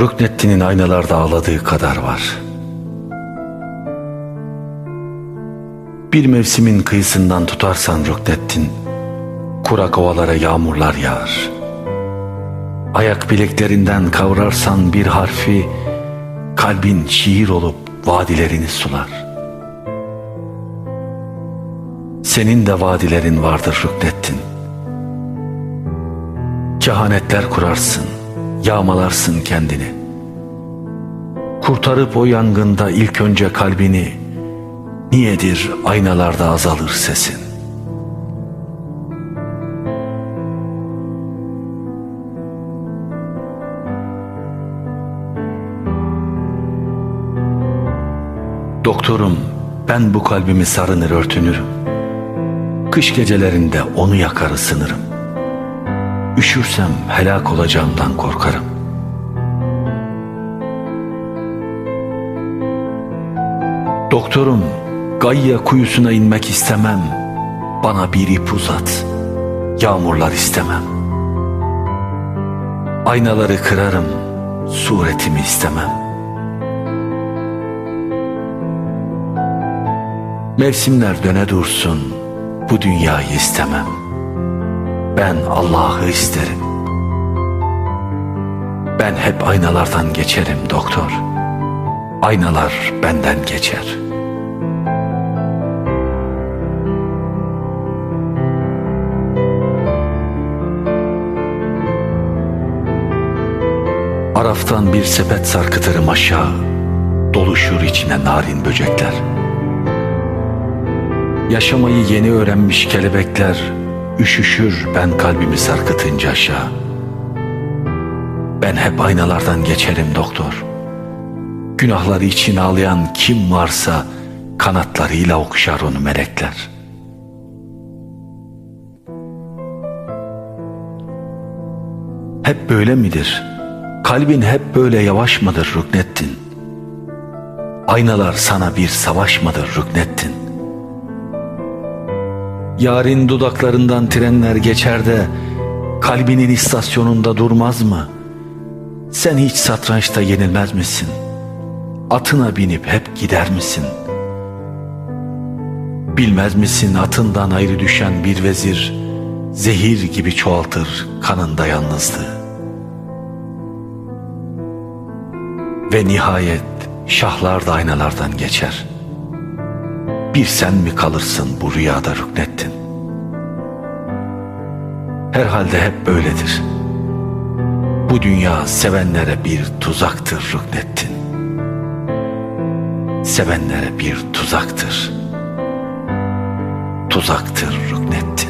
Rüknettin'in aynalarda ağladığı kadar var. Bir mevsimin kıyısından tutarsan Rüknettin, kurak ovalara yağmurlar yağar. Ayak bileklerinden kavrarsan bir harfi, kalbin şiir olup vadilerini sular. Senin de vadilerin vardır Rüknettin. Kehanetler kurarsın, yağmalarsın kendini. Kurtarıp o yangında ilk önce kalbini, niyedir aynalarda azalır sesin? Doktorum, ben bu kalbimi sarınır örtünürüm. Kış gecelerinde onu yakar ısınırım. Üşürsem helak olacağımdan korkarım. Doktorum, Gayya kuyusuna inmek istemem. Bana bir ip uzat. Yağmurlar istemem. Aynaları kırarım. Suretimi istemem. Mevsimler döne dursun. Bu dünyayı istemem. Ben Allah'ı isterim. Ben hep aynalardan geçerim doktor. Aynalar benden geçer. Araftan bir sepet sarkıtırım aşağı. Doluşur içine narin böcekler. Yaşamayı yeni öğrenmiş kelebekler üşüşür ben kalbimi sarkıtınca aşağı. Ben hep aynalardan geçerim doktor. Günahları için ağlayan kim varsa kanatlarıyla okşar onu melekler. Hep böyle midir? Kalbin hep böyle yavaş mıdır Rüknettin? Aynalar sana bir savaş mıdır Rüknettin? Yarın dudaklarından trenler geçer de kalbinin istasyonunda durmaz mı? Sen hiç satrançta yenilmez misin? Atına binip hep gider misin? Bilmez misin atından ayrı düşen bir vezir zehir gibi çoğaltır kanında yalnızlığı. Ve nihayet şahlar da aynalardan geçer. Bir sen mi kalırsın bu rüyada Rüknettin? Herhalde hep böyledir. Bu dünya sevenlere bir tuzaktır Rüknettin. Sevenlere bir tuzaktır. Tuzaktır Rüknettin.